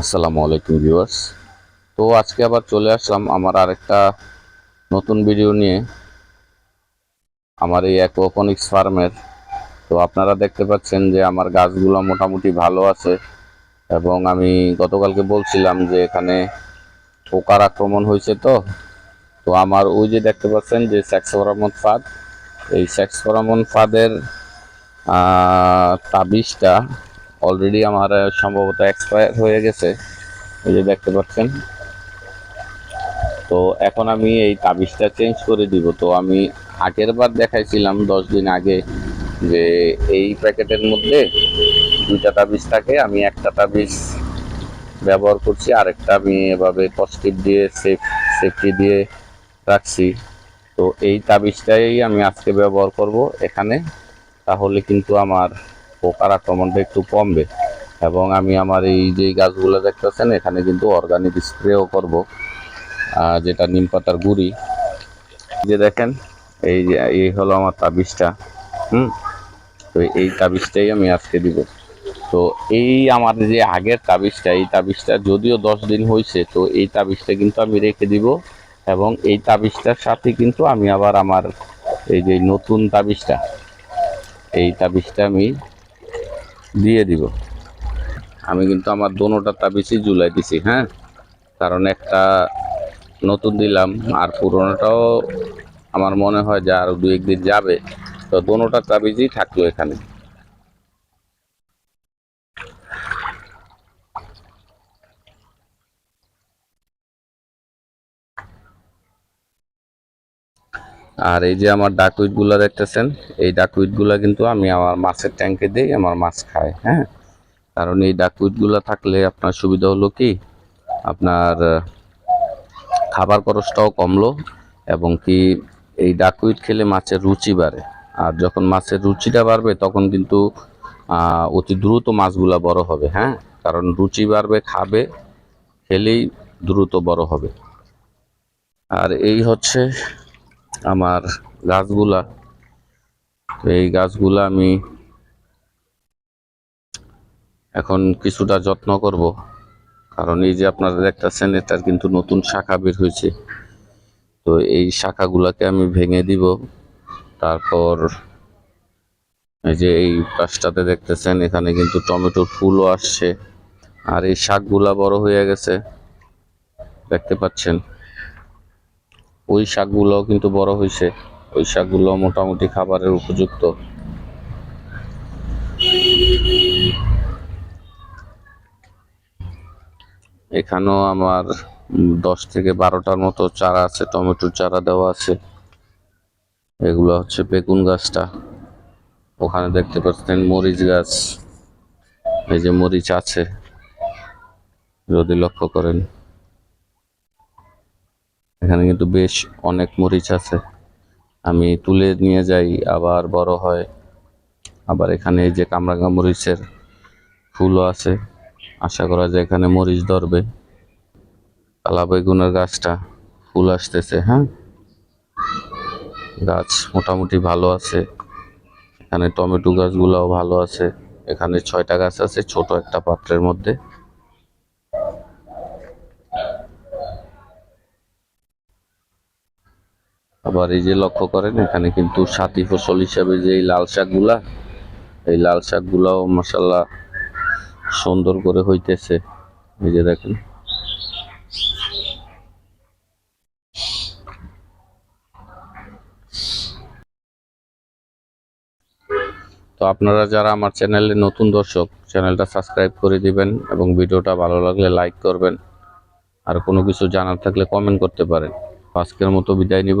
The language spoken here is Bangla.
আসসালামু আলাইকুম ভিউয়ার্স। তো আজকে আবার চলে আসলাম আমার আরেকটা নতুন ভিডিও নিয়ে। আমার এই অ্যাকোপনিক্স ফার্মের তো আপনারা দেখতে পাচ্ছেন যে আমার গাছগুলো মোটামুটি ভালো আছে এবং আমি গতকালকে বলছিলাম যে এখানে পোকার আক্রমণ হয়েছে তো। তো আমার ওই যে দেখতে পাচ্ছেন যে স্যাক্সফরামন ফাঁদ। এই স্যাক্সফরামন ফাঁদের তাবিজটা অলরেডি আমার সম্ভবত এক্সপায়ার হয়ে গেছে। এই যে দেখতে পাচ্ছেন। তো এখন আমি এই তাবিজটা চেঞ্জ করে দিব। তো আমি আগের বার দেখাইছিলাম দশ দিন আগে যে এই প্যাকেটের মধ্যে দুইটা তাবিজ থাকে। আমি একটা তাবিজ ব্যবহার করছি, আরেকটা আমি এভাবে পজিটিভ দিয়ে সেফ সেফটি দিয়ে রাখছি। তো এই তাবিজটাই আমি আজকে ব্যবহার করব এখানে। তাহলে কিন্তু আমার পোকার আক্রমণটা একটু কমবে। এবং আমি আমার এই যে গাছগুলো দেখতেছেন, এখানে কিন্তু অর্গানিক স্প্রেও করব যেটা নিম পাতার গুঁড়ি। যে দেখেন, এই যে, এই হলো আমার তাবিজটা, হুম? তো এই তাবিজটাই আমি আজকে দিব। তো এই আমার যে আগের তাবিজটা, এই তাবিজটা যদিও দশ দিন হয়েছে তো এই তাবিজটা কিন্তু আমি রেখে দিব। এবং এই তাবিজটার সাথে কিন্তু আমি আবার আমার এই যে নতুন তাবিজটা, এই তাবিজটা আমি দিয়ে দিব। আমি কিন্তু আমার দোনোটা তাবিজই জুলাই দিছি হ্যাঁ? কারণ একটা নতুন দিলাম, আর পুরোনোটাও আমার মনে হয় যে আরও দু একদিন যাবে। তো দোনোটা তাবিজই থাকল এখানে। আর এই যে আমার ডাকুইটগুলা দেখতেছেন, এই ডাকুইটগুলা কিন্তু আমি আমার মাছের ট্যাঙ্কে দিই, আমার মাছ খায় হ্যাঁ? কারণ এই ডাকুইটগুলা থাকলে আপনার সুবিধা হলো কি? আপনার খাবার খরচটাও কমলো এবং কি এই ডাকুইট খেলে মাছের রুচি বাড়ে। আর যখন মাছের রুচিটা বাড়বে, তখন কিন্তু অতি দ্রুত মাছগুলা বড় হবে হ্যাঁ? কারণ রুচি বাড়বে, খাবে, খেলেই দ্রুত বড় হবে। আর এই হচ্ছে আমার গাছগুলা। তো এই গাছগুলা আমি এখন কিছুটা যত্ন করব। কারণ এই যে আপনারা দেখতেছেন এটার কিন্তু নতুন শাখা বের হয়েছে। তো এই শাখাগুলাকে আমি ভেঙে দিব। তারপর এই যে এই পাশটাতে দেখতেছেন, এখানে কিন্তু টমেটোর ফুলও আসছে। আর এই শাকগুলা বড় হয়ে গেছে। দেখতে পাচ্ছেন? ওই শাকগুলোও কিন্তু বড় হয়েছে ওই শাকগুলো মোটামুটি খাবারের উপযুক্ত। এখানেও আমার দশ থেকে বারোটার মতো চারা আছে টমেটোর চারা দেওয়া আছে। এগুলো হচ্ছে বেগুন গাছটা। ওখানে দেখতে পাচ্ছেন মরিচ গাছ। এই যে মরিচ আছে। যদি লক্ষ্য করেন। এখানে কিন্তু বেশ অনেক মরিচ আছে। আমি তুলে নিয়ে যাই, আবার বড় হয়। আবার এখানে যে কামরাঙ্গা মরিচের ফুলও আছে। আশা করা যায় এখানে মরিচ ধরবে। কালা বেগুনের গাছটা ফুল আসতেছে হ্যাঁ? গাছ মোটামুটি ভালো আছে। এখানে টমেটো গাছগুলোও ভালো আছে। এখানে ছয়টা গাছ আছে, ছোট একটা পাত্রের মধ্যে। আবার এই যে লক্ষ্য করেন, এখানে কিন্তু সাথী ফসল হিসাবে যে এই লাল শাকগুলা, এই লাল শাকগুলাও মশাল্লাহ সুন্দর করে হইতেছে। এই যে দেখেন। তো আপনারা যারা আমার চ্যানেলে নতুন দর্শক, চ্যানেলটা সাবস্ক্রাইব করে দিবেন এবং ভিডিওটা ভালো লাগলে লাইক করবেন। আর কোনো কিছু জানার থাকলে কমেন্ট করতে পারেন। আজকের মতো বিদায় নিব।